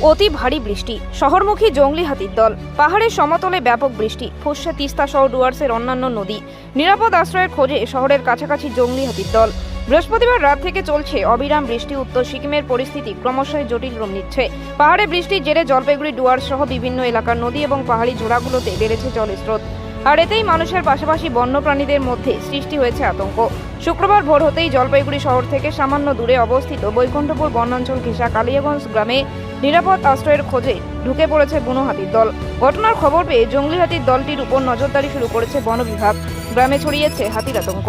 অতি ভারী বৃষ্টি। শহরমুখী জঙ্গলি হাতির দল। পাহাড়ের সমতলে ব্যাপক বৃষ্টি। ফুসছে তিস্তা সহ ডুয়ার্সের অন্যান্য নদী। নিরাপদ আশ্রয়ের খোঁজে শহরের কাছাকাছি জঙ্গলি হাতির দল। বৃহস্পতিবার রাত থেকে চলছে অবিরাম বৃষ্টি উত্তর সিকিমের পরিস্থিতি ক্রমশই জটিল রূপ নিচ্ছে। পাহাড়ে বৃষ্টির জেরে জলপাইগুড়ি, ডুয়ার্স সহ বিভিন্ন এলাকার নদী এবং পাহাড়ি জোড়াগুলোতে বেড়েছে জলস্রোত। স্রোত আর এতেই মানুষের পাশাপাশি বন্যপ্রাণীদের মধ্যে সৃষ্টি হয়েছে আতঙ্ক। শুক্রবার ভোর হতেই জলপাইগুড়ি শহর থেকে সামান্য দূরে অবস্থিত বৈকুণ্ঠপুর বনাঞ্চল ঘেঁষা কালিয়াগঞ্জ গ্রামে নিরাপদ আশ্রয়ের খোঁজে ঢুকে পড়েছে বুনো হাতির দল। ঘটনার খবর পেয়ে জঙ্গলি হাতির দলটির উপর নজরদারি শুরু করেছে বন বিভাগ। গ্রামে ছড়িয়েছে হাতির আতঙ্ক।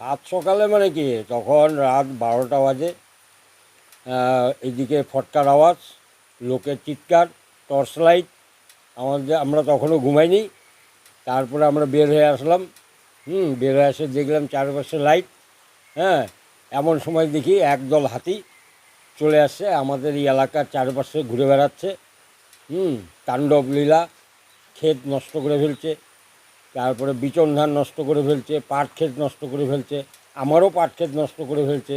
সাত সকালে মানে কি, তখন রাত বারোটা বাজে এদিকে ফটকার আওয়াজ, লোকের চিৎকার, টর্চ লাইট, আমাদের আমরা তখনও ঘুমাইনি। তারপরে আমরা বের হয়ে আসলাম। হুম বের হয়ে এসে দেখলাম চারপাশে লাইট হ্যাঁ এমন সময় দেখি একদল হাতি চলে আসছে আমাদের এই এলাকার চারপাশে ঘুরে বেড়াচ্ছে। হুম তাণ্ডব লীলা ক্ষেত নষ্ট করে ফেলছে তারপরে বিচন ধান নষ্ট করে ফেলছে পাট ক্ষেত নষ্ট করে ফেলছে আমারও পাট ক্ষেত নষ্ট করে ফেলছে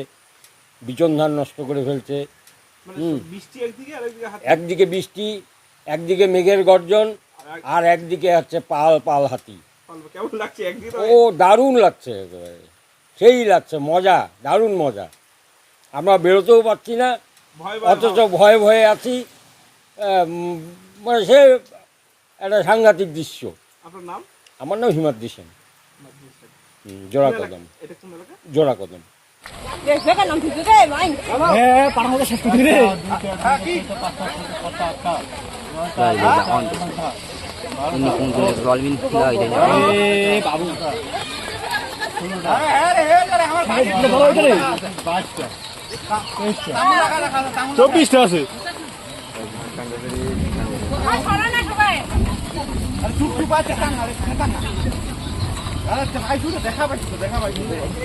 বিচন ধান নষ্ট করে ফেলছে। মানে একদিকে বৃষ্টি একদিকে মেঘের গর্জন আর একদিকে হচ্ছে পাল পাল হাতি। কেমন লাগছে ও দারুণ লাগছে সেই লাগছে মজা দারুণ মজা। আমরা বেরোতেও পারছি না অথচ ভয়ে ভয়ে আছি। মানে সে একটা সাংঘাতিক দৃশ্য। আপনার নাম? আমার নাম হিমাদ্রি সেন। জোড়া কোন এলাকা? কদম এটা কোন এলাকা জোড়া কদম হয়ে যায়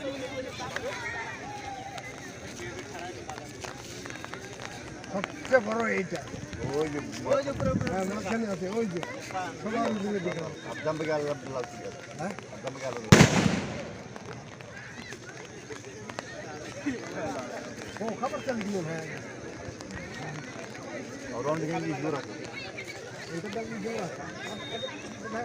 চব্বিশটা আছে সবচেয়ে বড় এইটা। ওই যে হ্যাঁ মাঝখানে আছে ওই যে সবার দিকে দেখো হ্যাঁ? ও খাবার চাল দিল হ্যাঁ এইটা দাম দিয়ে রাখা ভাই